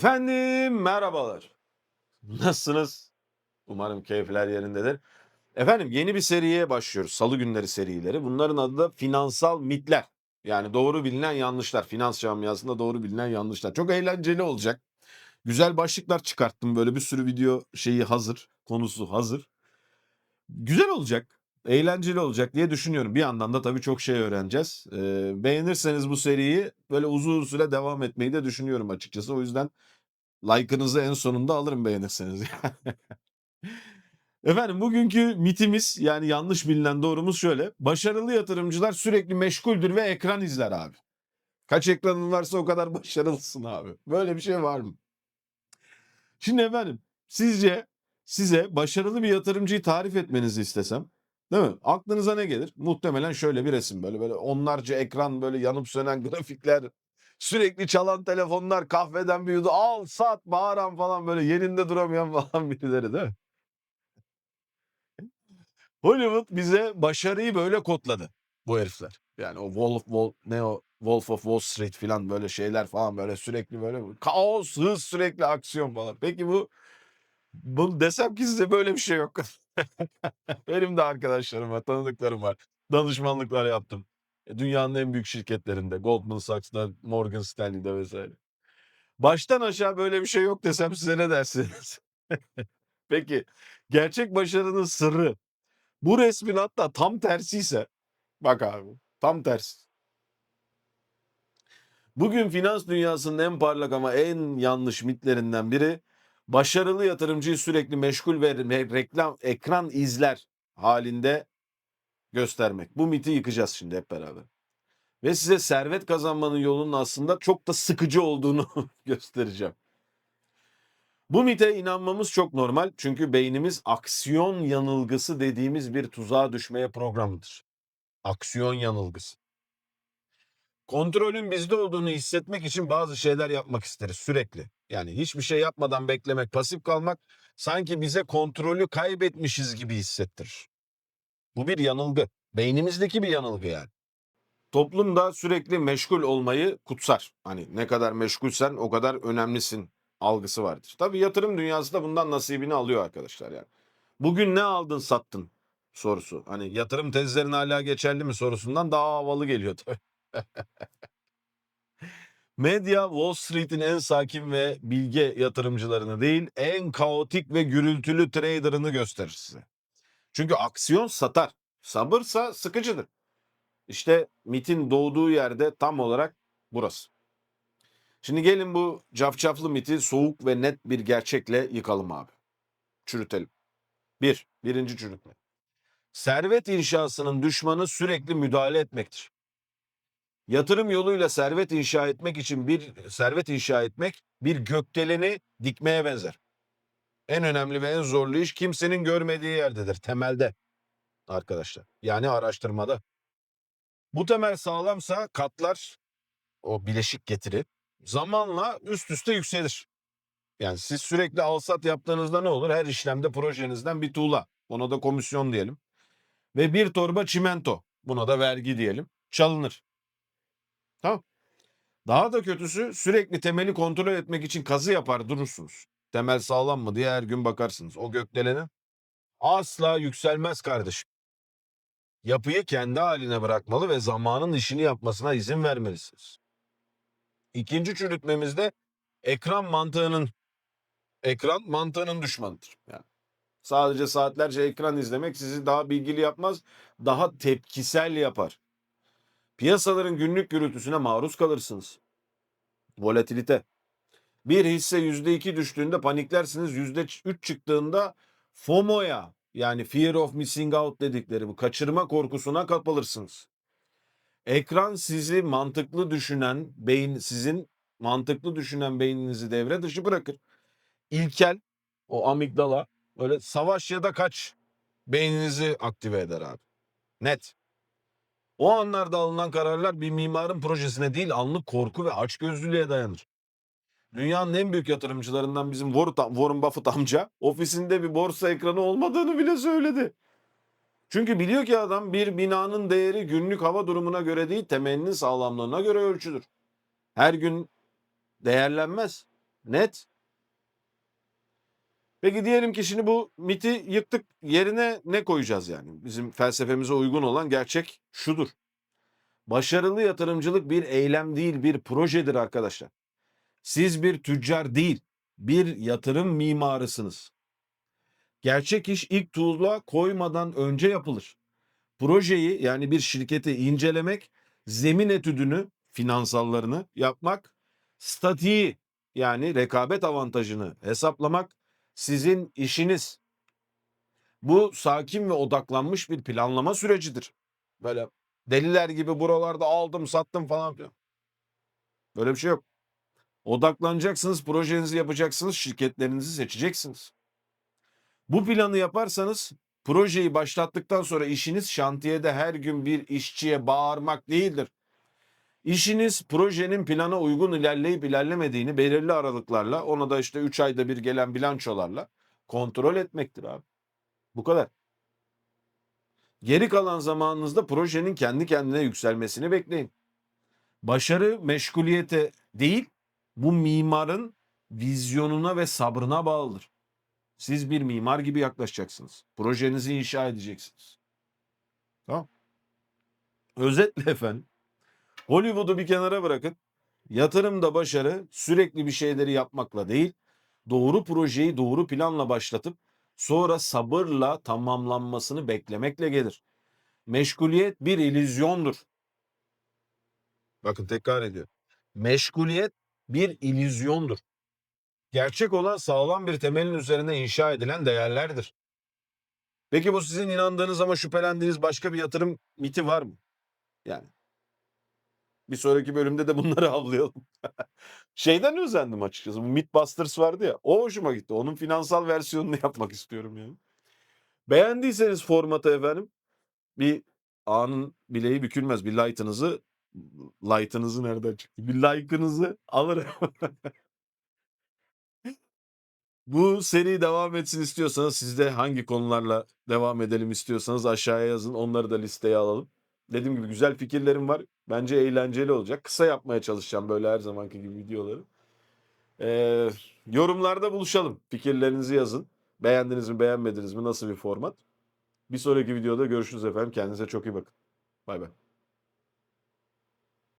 Efendim merhabalar. Nasılsınız? Umarım keyifler yerindedir. Efendim yeni bir seriye başlıyoruz. Salı günleri serileri. Bunların adı da finansal mitler. Yani doğru bilinen yanlışlar. Finans camiasında doğru bilinen yanlışlar. Çok eğlenceli olacak. Güzel başlıklar çıkarttım. Böyle bir sürü video şeyi hazır. Konusu hazır. Güzel olacak. Eğlenceli olacak diye düşünüyorum. Bir yandan da tabii çok şey öğreneceğiz. Ee, beğenirseniz bu seriyi böyle uzun süre devam etmeyi de düşünüyorum açıkçası. O yüzden like'ınızı en sonunda alırım beğenirseniz. Efendim bugünkü mitimiz yani yanlış bilinen doğrumuz şöyle. Başarılı yatırımcılar sürekli meşguldür ve ekran izler abi. Kaç ekranın varsa o kadar başarılısın abi. Böyle bir şey var mı? Şimdi efendim sizce size başarılı bir yatırımcıyı tarif etmenizi istesem değil mi? Aklınıza ne gelir? Muhtemelen şöyle bir resim böyle böyle onlarca ekran böyle yanıp sönen grafikler sürekli çalan telefonlar kahveden yudum al sat bağıran falan böyle yerinde duramayan falan birileri değil mi? Hollywood bize başarıyı böyle kodladı bu herifler. Yani o Wolf, Wolf ne o Wolf of Wall Street falan böyle şeyler falan böyle sürekli böyle kaos, hız, sürekli aksiyon falan. Peki bu bunu desem ki size böyle bir şey yok. Benim de arkadaşlarım var, tanıdıklarım var. Danışmanlıklar yaptım. E, Dünyanın en büyük şirketlerinde, Goldman Sachs'da, Morgan Stanley'de vesaire. Baştan aşağı böyle bir şey yok desem size ne dersiniz? Peki gerçek başarının sırrı bu resmin hatta tam tersiyse bak abi tam tersi. Bugün finans dünyasının en parlak ama en yanlış mitlerinden biri başarılı yatırımcıyı sürekli meşgul ve re- reklam ekran izler halinde göstermek. Bu miti yıkacağız şimdi hep beraber. Ve size servet kazanmanın yolunun aslında çok da sıkıcı olduğunu göstereceğim. Bu mite inanmamız çok normal çünkü beynimiz aksiyon yanılgısı dediğimiz bir tuzağa düşmeye programlıdır. Aksiyon yanılgısı. Kontrolün bizde olduğunu hissetmek için bazı şeyler yapmak isteriz sürekli. Yani hiçbir şey yapmadan beklemek, pasif kalmak sanki bize kontrolü kaybetmişiz gibi hissettirir. Bu bir yanılgı. Beynimizdeki bir yanılgı yani. Toplumda sürekli meşgul olmayı kutsar. Hani ne kadar meşgulsen o kadar önemlisin algısı vardır. Tabii yatırım dünyası da bundan nasibini alıyor arkadaşlar yani. Bugün ne aldın sattın sorusu. Hani yatırım tezlerin hala geçerli mi sorusundan daha havalı geliyor tabii. Medya Wall Street'in en sakin ve bilge yatırımcılarını değil, en kaotik ve gürültülü trader'ını gösterir size. Çünkü aksiyon satar. Sabırsa sıkıcıdır. İşte MIT'in doğduğu yerde tam olarak burası. Şimdi gelin bu cafcaflı miti soğuk ve net bir gerçekle yıkalım abi. Çürütelim. Bir, birinci çürütme. Servet inşasının düşmanı sürekli müdahale etmektir. Yatırım yoluyla servet inşa etmek için bir servet inşa etmek bir gökdeleni dikmeye benzer. En önemli ve en zorlu iş kimsenin görmediği yerdedir, temelde arkadaşlar. Yani araştırmada. Bu temel sağlamsa katlar o bileşik getiri zamanla üst üste yükselir. Yani siz sürekli alsat yaptığınızda ne olur? Her işlemde projenizden bir tuğla. Ona da komisyon diyelim. Ve bir torba çimento. Buna da vergi diyelim. Çalınır. Tamam. Daha da kötüsü sürekli temeli kontrol etmek için kazı yapar durursunuz. Temel sağlam mı diye her gün bakarsınız. O gökdelene asla yükselmez kardeşim. Yapıyı kendi haline bırakmalı ve zamanın işini yapmasına izin vermelisiniz. İkinci çürütmemizde ekran mantığının ekran mantığının düşmanıdır. Yani sadece saatlerce ekran izlemek sizi daha bilgili yapmaz, daha tepkisel yapar. Piyasaların günlük gürültüsüne maruz kalırsınız. Volatilite. Bir hisse %2 düştüğünde paniklersiniz. %3 çıktığında FOMO'ya yani Fear of Missing Out dedikleri bu kaçırma korkusuna kapılırsınız. Ekran sizi mantıklı düşünen beyin sizin mantıklı düşünen beyninizi devre dışı bırakır. İlkel o amigdala böyle savaş ya da kaç beyninizi aktive eder abi. Net. O anlarda alınan kararlar bir mimarın projesine değil anlık korku ve açgözlülüğe dayanır. Dünyanın en büyük yatırımcılarından bizim Warren Buffett amca ofisinde bir borsa ekranı olmadığını bile söyledi. Çünkü biliyor ki adam bir binanın değeri günlük hava durumuna göre değil temelinin sağlamlığına göre ölçülür. Her gün değerlenmez. Net. Peki diyelim ki şimdi bu miti yıktık. Yerine ne koyacağız yani? Bizim felsefemize uygun olan gerçek şudur. Başarılı yatırımcılık bir eylem değil, bir projedir arkadaşlar. Siz bir tüccar değil, bir yatırım mimarısınız. Gerçek iş ilk tuğla koymadan önce yapılır. Projeyi yani bir şirketi incelemek, zemin etüdünü, finansallarını yapmak, statiği yani rekabet avantajını hesaplamak sizin işiniz. Bu sakin ve odaklanmış bir planlama sürecidir. Böyle deliler gibi buralarda aldım sattım falan filan. Böyle bir şey yok. Odaklanacaksınız, projenizi yapacaksınız, şirketlerinizi seçeceksiniz. Bu planı yaparsanız projeyi başlattıktan sonra işiniz şantiyede her gün bir işçiye bağırmak değildir. İşiniz projenin plana uygun ilerleyip ilerlemediğini belirli aralıklarla ona da işte 3 ayda bir gelen bilançolarla kontrol etmektir abi. Bu kadar. Geri kalan zamanınızda projenin kendi kendine yükselmesini bekleyin. Başarı meşguliyete değil, bu mimarın vizyonuna ve sabrına bağlıdır. Siz bir mimar gibi yaklaşacaksınız. Projenizi inşa edeceksiniz. Tamam. Özetle efendim. Hollywood'u bir kenara bırakın. Yatırımda başarı sürekli bir şeyleri yapmakla değil, doğru projeyi doğru planla başlatıp sonra sabırla tamamlanmasını beklemekle gelir. Meşguliyet bir illüzyondur. Bakın tekrar ediyorum. Meşguliyet bir illüzyondur. Gerçek olan sağlam bir temelin üzerine inşa edilen değerlerdir. Peki bu sizin inandığınız ama şüphelendiğiniz başka bir yatırım miti var mı? Yani. Bir sonraki bölümde de bunları avlayalım. Şeyden özendim açıkçası. Bu Mythbusters vardı ya. O hoşuma gitti. Onun finansal versiyonunu yapmak istiyorum yani. Beğendiyseniz formatı efendim bir anın bileği bükülmez. Bir light'ınızı light'ınızı nereden çıktı? Bir like'ınızı alırım. Bu seri devam etsin istiyorsanız siz de hangi konularla devam edelim istiyorsanız aşağıya yazın. Onları da listeye alalım. Dediğim gibi güzel fikirlerim var. Bence eğlenceli olacak. Kısa yapmaya çalışacağım böyle her zamanki gibi videoları. Ee, yorumlarda buluşalım. Fikirlerinizi yazın. Beğendiniz mi beğenmediniz mi nasıl bir format? Bir sonraki videoda görüşürüz efendim. Kendinize çok iyi bakın. Bay bay.